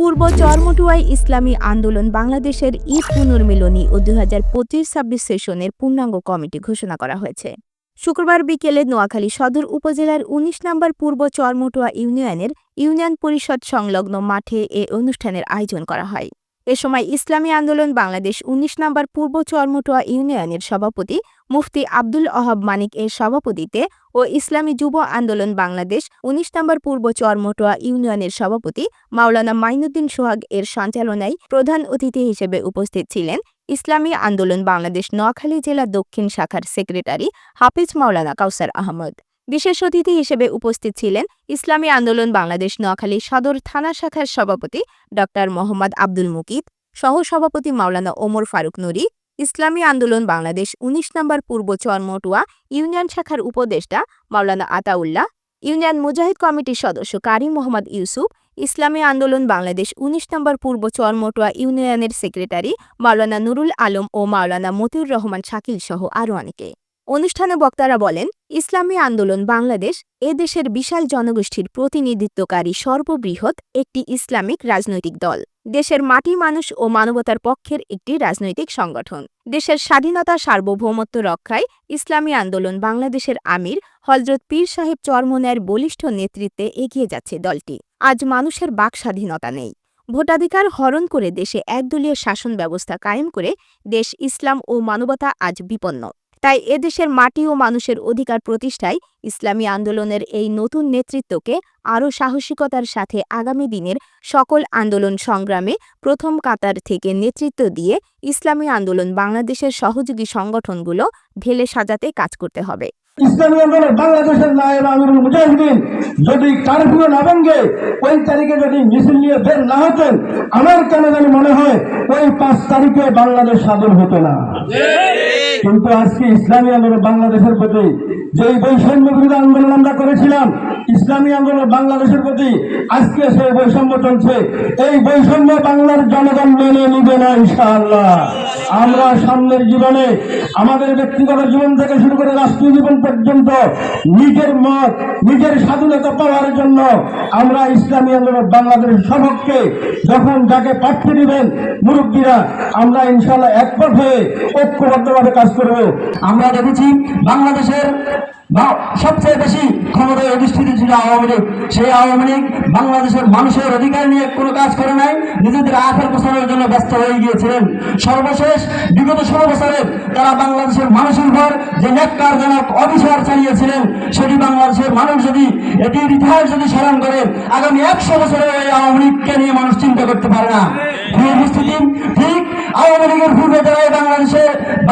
পূর্ব চরমটুয়াই ইসলামী আন্দোলন বাংলাদেশের ঈদ পুনর্মিলনী ও দুই হাজার পঁচিশ ছাব্বিশ সেশনের পূর্ণাঙ্গ কমিটি ঘোষণা করা হয়েছে। শুক্রবার বিকেলে নোয়াখালী সদর উপজেলার ১৯ নম্বর পূর্ব চরমটুয়া ইউনিয়নের ইউনিয়ন পরিষদ সংলগ্ন মাঠে এ অনুষ্ঠানের আয়োজন করা হয়। এ সময় ইসলামী আন্দোলন বাংলাদেশ ১৯ নম্বর পূর্ব চরমটুয়া ইউনিয়নের সভাপতি মুফতি আব্দুল অহাব মানিক এর সভাপতিতে ও ইসলামী যুব আন্দোলন বাংলাদেশ ১৯ নম্বর পূর্ব চরমটুয়া ইউনিয়নের সভাপতি মাওলানা মাইনুদ্দিন সোহাগ এর সঞ্চালনায় প্রধান অতিথি হিসেবে উপস্থিত ছিলেন ইসলামী আন্দোলন বাংলাদেশ নোয়াখালী জেলা দক্ষিণ শাখার সেক্রেটারি হাফিজ মাওলানা কাউসার আহমদ। বিশেষ অতিথি হিসেবে উপস্থিত ছিলেন ইসলামী আন্দোলন বাংলাদেশ নোয়াখালী সদর থানা শাখার সভাপতি ড মোহাম্মদ আব্দুল মুকিত, সহসভাপতি মাওলানা ওমর ফারুক নুরি, ইসলামী আন্দোলন বাংলাদেশ ১৯ নম্বর পূর্ব চরমটুয়া ইউনিয়ন শাখার উপদেষ্টা মাওলানা আতাউল্লাহ, ইউনিয়ন মুজাহিদ কমিটির সদস্য কারিম মোহাম্মদ ইউসুফ, ইসলামী আন্দোলন বাংলাদেশ ১৯ নম্বর পূর্ব চরমটুয়া ইউনিয়নের সেক্রেটারি মাওলানা নুরুল আলম ও মাওলানা মতিউর রহমান শাকিল সহ আরও অনেকে। অনুষ্ঠানে বক্তারা বলেন ইসলামী আন্দোলন বাংলাদেশ এ দেশের বিশাল জনগোষ্ঠীর প্রতিনিধিত্বকারী সর্ববৃহৎ একটি ইসলামিক রাজনৈতিক দল। দেশের মাটি মানুষ ও মানবতার পক্ষের একটি রাজনৈতিক সংগঠন। দেশের স্বাধীনতা সার্বভৌমত্ব রক্ষায় ইসলামী আন্দোলন বাংলাদেশের আমির হজরত পীর সাহেব চরমনের বলিষ্ঠ নেতৃত্বে এগিয়ে যাচ্ছে দলটি। আজ মানুষের বাক স্বাধীনতা নেই। ভোটাধিকার হরণ করে দেশে একদলীয় শাসন ব্যবস্থা কায়েম করে দেশ ইসলাম ও মানবতা আজ বিপন্ন। তাই এদেশের মাটি ও মানুষের অধিকার প্রতিষ্ঠায় ইসলামী আন্দোলনের এই নতুন নেতৃত্বকে আরও সাহসিকতার সাথে আগামী দিনের সকল আন্দোলন সংগ্রামে প্রথম কাতার থেকে নেতৃত্ব দিয়ে ইসলামী আন্দোলন বাংলাদেশের সহযোগী সংগঠনগুলো ঢেলে সাজাতে কাজ করতে হবে। ইসলামী আন্দোলন বাংলাদেশের নায়েব আমিরুল মুজাহিদিন যদি কারফিউ না ভেঙ্গে ওই তারিখে যদি মিছিল নিয়ে বের না হতেন আমার কেন জানি মনে হয় ওই পাঁচ তারিখে বাংলাদেশ স্বাধীন হতো না। কিন্তু আজকে ইসলামী আন্দোলন বাংলাদেশের প্রতি যে বৈষম্য বিরোধী আন্দোলন আমরা করেছিলাম ইসলামী আন্দোলন বাংলাদেশের প্রতি। আজকে সেই বৈষম্য চলছে। এই বৈষম্য বাংলার জনগণ মেনে নিবে না ইনশাআল্লাহ। আমরা সামনের জীবনে আমাদের ব্যক্তিগত জীবন থেকে শুরু করে রাষ্ট্রীয় জীবন পর্যন্ত নিজের মত, নিজের স্বাধীনতা পাওয়ার জন্য আমরা ইসলামী আন্দোলন বাংলাদেশের সপক্ষে যখন যাকে প্রার্থী দিবেন মুরব্বীরা, আমরা ইনশাআল্লাহ একমত হয়ে ঐক্যবদ্ধভাবে কাজ করব। আমরা দেখেছি বাংলাদেশের বা- সবচেয়ে বেশি ক্ষমতায় অধিষ্ঠিত ছিল আওয়ামী লীগ। সেই আওয়ামী লীগ বাংলাদেশের মানুষের অধিকার নিয়ে কোনো কাজ করে নাই, নিজেদের আখের প্রচারের জন্য ব্যস্ত হয়ে গিয়েছিলেন। সর্বশেষ, বিগত ষোলো বছরে তারা বাংলাদেশের মানুষের উপর যে ন্যাক্কারজনক অবিচার চালিয়েছিলেন, সেটি বাংলাদেশের মানুষ যদি এটির ইতিহাস যদি স্মরণ করে, আগামী একশো বছরে এই আওয়ামী লীগকে নিয়ে মানুষ চিন্তা করতে পারে না। ঠিক আওয়ামী লীগের পূর্বে যারা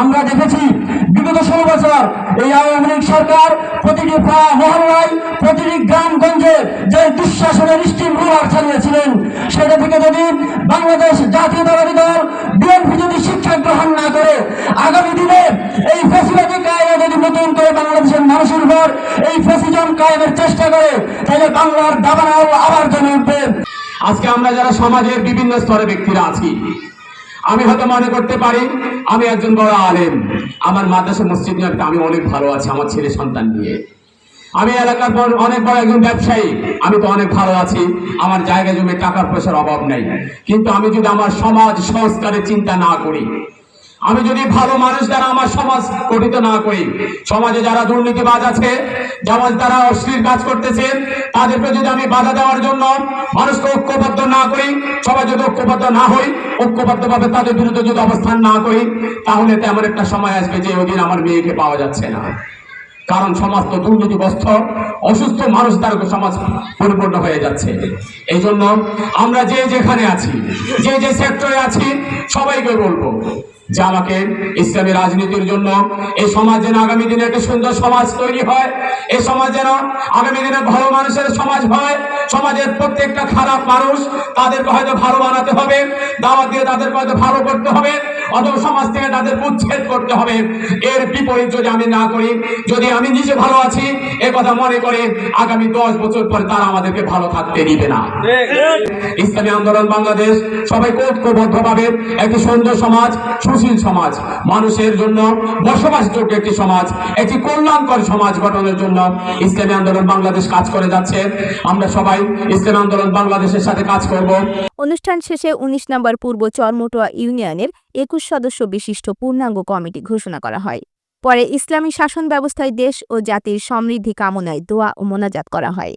আমরা দেখেছি বিগত ষোলো বছর এই আওয়ামী লীগ সরকার প্রতিটি মহল্লায়, প্রতিটি গ্রামগঞ্জে যে দুঃশাসনের স্টিম রোলার চালিয়েছিলেন সেটা থেকে যদি বাংলাদেশ জাতীয়তাবাদী দল বিএনপি যদি শিক্ষা গ্রহণ না করে, আগামী দিনে এই ফেসিবাদী কায়দা যদি নতুন করে বাংলাদেশের মানুষের উপর এই ফেসিজম কায়েমের চেষ্টা করে, তাহলে বাংলার দাবানল আবার জমে উঠবে। আজকে আমরা যারা সমাজের বিভিন্ন স্তরে ব্যক্তিরা আছি আমি হয়তো মনে করতে পারি, আমি একজন বড় আলেম। আমার মাদ্রাসা মসজিদ নিয়ে আমি অনেক ভালো আছি, আমার ছেলে সন্তান নিয়ে। আমি এলাকার পর অনেক বড় একজন ব্যবসায়ী, আমি তো অনেক ভালো আছি, আমার জায়গা জমি টাকার পয়সার অভাব নেই। কিন্তু আমি যদি আমার সমাজ, সংস্কারের চিন্তা না করি আমি যদি ভালো মানুষ দ্বারা আমার সমাজ গঠিত না করি, সমাজে যারা দুর্নীতিবাজ আছে যেমন তারা অশ্লীল কাজ করতেছে, তাদেরকে যদি আমি বাধা দেওয়ার জন্য মানুষকে ঐক্যবদ্ধ না করি, সবাই যদি ঐক্যবদ্ধ না হই, ঐক্যবদ্ধভাবে তাদের বিরুদ্ধে যদি অবস্থান না করি, তাহলে তেমন একটা সময় আসবে যে ওই আমার মেয়েকে পাওয়া যাচ্ছে না। কারণ সমাজ তো দুর্নীতিগ্রস্ত, অসুস্থ মানুষ দ্বারা সমাজ পরিপূর্ণ হয়ে যাচ্ছে। এই জন্য আমরা যে যেখানে আছি, যে যে সেক্টরে আছি, সবাইকে বলব যে আমাকে ইসলামী রাজনীতির জন্য এই সমাজ যেন আগামী দিনে একটা সুন্দর সমাজ তৈরি হয় এই সমাজ যেন আগামী দিনে ভালো মানুষের সমাজ হয়, সমাজের প্রত্যেকটা খারাপ মানুষ তাদেরকে হয়তো ভালো বানাতে হবে, দাওয়াত দিয়ে তাদেরকে হয়তো ভালো করতে হবে। অথবা সমাজ থেকে তাদের উচ্ছেদ করতে হবে। এর বিপরীত যদি আমি না করি, যদি আমি নিজে ভালো আছি, এ কথা মনে করে আগামী দশ বছর পরে তারা আমাদেরকে ভালো থাকতে দিবে না। ইসলামী আন্দোলন বাংলাদেশ সবাই ঐক্যবদ্ধভাবে একটি সুন্দর সমাজ, সুশীল সমাজ, মানুষের জন্য বসবাসযোগ্য একটি সমাজ, একটি কল্যাণকর সমাজ গঠনের জন্য ইসলামী আন্দোলন বাংলাদেশ কাজ করে যাচ্ছে। আমরা সবাই ইসলামী আন্দোলন বাংলাদেশের সাথে কাজ করব। অনুষ্ঠান শেষে ১৯ নম্বর পূর্ব চরমটোয়া ইউনিয়নের একুশ সদস্য বিশিষ্ট পূর্ণাঙ্গ কমিটি ঘোষণা করা হয়। পরে ইসলামী শাসন ব্যবস্থায় দেশ ও জাতির সমৃদ্ধি কামনায় দোয়া ও মোনাজাত করা হয়।